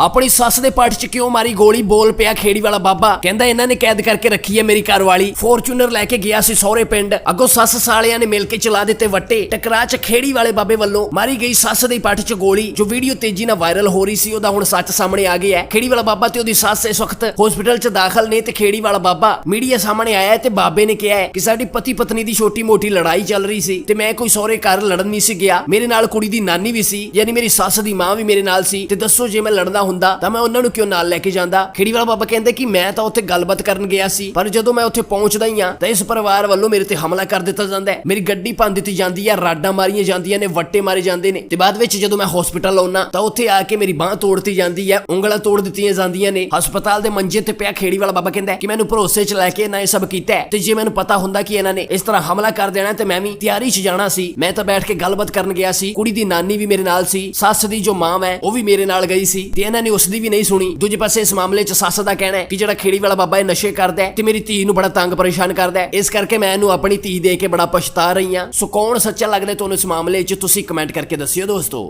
ਆਪਣੀ ਸੱਸ ਦੇ ਪੱਟ 'ਚ ਕਿਉਂ ਮਾਰੀ ਗੋਲੀ? ਬੋਲ ਪਿਆ ਖੇੜੀ ਵਾਲਾ ਬਾਬਾ। ਕਹਿੰਦਾ, ਇਹਨਾਂ ਨੇ ਕੈਦ ਕਰਕੇ ਰੱਖੀ ਹੈ ਮੇਰੀ ਘਰਵਾਲੀ ਫੋਰਚੂਨਰ ਲੈ ਕੇ ਗਿਆ ਸੀ ਸਹੁਰੇ ਪਿੰਡ। ਅੱਗੋਂ ਸੱਸ ਸਾਲਿਆਂ ਨੇ ਮਿਲ ਕੇ ਚਲਾ ਦਿੱਤੇ ਵੱਟੇ। ਟਕਰਾ 'ਚ ਖੇੜੀ ਵਾਲੇ ਬਾਬੇ ਵੱਲੋਂ ਮਾਰੀ ਗਈ ਸੱਸ ਦੇ ਪੱਟ 'ਚ ਗੋਲੀ, ਜੋ ਵੀਡੀਓ ਤੇਜ਼ੀ ਨਾਲ ਵਾਇਰਲ ਹੋ ਰਹੀ ਸੀ, ਉਹਦਾ ਹੁਣ ਸੱਚ ਸਾਹਮਣੇ ਆ ਗਿਆ ਹੈ। ਖੇੜੀ ਵਾਲਾ ਬਾਬਾ ਤੇ ਉਹਦੀ ਸੱਸ ਇਸ ਵਕਤ ਹਸਪੀਟਲ 'ਚ ਦਾਖਲ ਨੇ ਤੇ ਖੇੜੀ ਵਾਲਾ ਬਾਬਾ ਮੀਡੀਆ ਸਾਹਮਣੇ ਆਇਆ ਤੇ ਬਾਬੇ ਨੇ ਕਿਹਾ ਹੈ ਕਿ ਸਾਡੀ ਪਤੀ ਪਤਨੀ ਦੀ ਛੋਟੀ ਮੋਟੀ ਲੜਾਈ ਚੱਲ ਰਹੀ ਸੀ ਤੇ ਮੈਂ ਕੋਈ ਸਹੁਰੇ ਘਰ ਲੜਨ ਨਹੀਂ ਸੀ ਗਿਆ। ਮੇਰੇ ਨਾਲ ਕੁੜੀ ਦੀ ਨਾਨੀ ਵੀ ਸੀ, ਯਾਨੀ ਮੇਰੀ ਸੱਸ ਦੀ ਮਾਂ ਵੀ ਮੇਰੇ ਨਾਲ ਸੀ। ਤੇ ਦੱਸੋ, ਜੇ ਮੈਂ ਲੜਨਾ ਹੁੰਦਾ ਤਾਂ ਮੈਂ ਉਹਨਾਂ ਨੂੰ ਕਿਉਂ ਨਾਲ ਲੈ ਕੇ ਜਾਂਦਾ? ਖੇੜੀ ਵਾਲਾ ਬਾਬਾ ਕਹਿੰਦੇ ਕਿ ਮੈਂ ਤਾਂ ਉੱਥੇ ਗੱਲਬਾਤ ਕਰਨ ਗਿਆ ਸੀ, ਪਰ ਜਦੋਂ ਮੈਂ ਉੱਥੇ ਪਹੁੰਚਦਾ ਹੀ ਆ ਤਾਂ ਇਸ ਪਰਿਵਾਰ ਵੱਲੋਂ ਮੇਰੇ ਤੇ ਹਮਲਾ ਕਰ ਦਿੱਤਾ ਜਾਂਦਾ ਹੈ। ਮੇਰੀ ਗੱਡੀ ਭੰਨ ਦਿੱਤੀ ਜਾਂਦੀ ਹੈ, ਰਾਡਾਂ ਮਾਰੀਆਂ ਜਾਂਦੀਆਂ ਨੇ, ਵੱਟੇ ਮਾਰੇ ਜਾਂਦੇ ਨੇ। ਤੇ ਬਾਅਦ ਵਿੱਚ ਜਦੋਂ ਮੈਂ ਹਸਪੀਟਲ ਆਉਣਾ ਤਾਂ ਉੱਥੇ ਆ ਕੇ ਮੇਰੀ ਬਾਹ ਤੋੜਤੀ ਜਾਂਦੀ ਹੈ, ਉਂਗਲਾਂ ਤੋੜ ਦਿੱਤੀਆਂ ਜਾਂਦੀਆਂ ਨੇ। ਹਸਪਤਾਲ ਦੇ ਮੰਜੇ ਤੇ ਪਿਆ ਖੇੜੀ ਵਾਲਾ ਬਾਬਾ ਕਹਿੰਦਾ ਕਿ ਮੈਨੂੰ ਭਰੋਸੇ 'ਚ ਲੈ ਕੇ ਇਹਨਾਂ ਇਹ ਸਭ ਕੀਤਾ ਤੇ ਜੇ ਮੈਨੂੰ ਪਤਾ ਹੁੰਦਾ ਕਿ ਇਹਨਾਂ ਨੇ ਇਸ ਤਰ੍ਹਾਂ ਹਮਲਾ ਕਰ ਦੇਣਾ, ਤੇ ਮੈਂ ਵੀ ਤਿਆਰੀ 'ਚ ਜਾਣਾ ਸੀ। ਮੈਂ ਤਾਂ ਬੈਠ ਕੇ ਗੱਲਬਾਤ ਕਰਨ ਗਿਆ ਸੀ। ਕੁੜੀ ਦੀ ਨਾਨੀ ਵੀ ਮੇਰੇ ਨਾਲ ਸੀ, ਸੱਸ ਦੀ ਜੋ ਮਾਂ ਹੈ ਉਹ ਵੀ ਮੇਰੇ ਨਾਲ ਗਈ ਸੀ। ਤੇ ਇਹਨਾਂ ਇਹਨਾਂ ਨੇ ਉਸ ਦੀ ਵੀ ਨਹੀਂ ਸੁਣੀ। ਦੂਜੇ ਪਾਸੇ ਇਸ ਮਾਮਲੇ 'ਚ ਸੱਸ ਦਾ ਕਹਿਣਾ ਹੈ ਕਿ ਜਿਹੜਾ ਖੇੜੀ ਵਾਲਾ ਬਾਬਾ ਇਹ ਨਸ਼ੇ ਕਰਦਾ ਹੈ ਤੇ ਮੇਰੀ ਧੀ ਨੂੰ ਬੜਾ ਤੰਗ ਪਰੇਸ਼ਾਨ ਕਰਦਾ ਹੈ। ਇਸ ਕਰਕੇ ਮੈਂ ਇਹਨੂੰ ਆਪਣੀ ਧੀ ਦੇ ਕੇ ਬੜਾ ਪਛਤਾ ਰਹੀ ਹਾਂ। ਸੋ ਕੌਣ ਸੱਚਾ ਲੱਗਦਾ ਤੁਹਾਨੂੰ ਇਸ ਮਾਮਲੇ 'ਚ ਤੁਸੀਂ ਕਮੈਂਟ ਕਰਕੇ ਦੱਸਿਓ ਦੋਸਤੋ।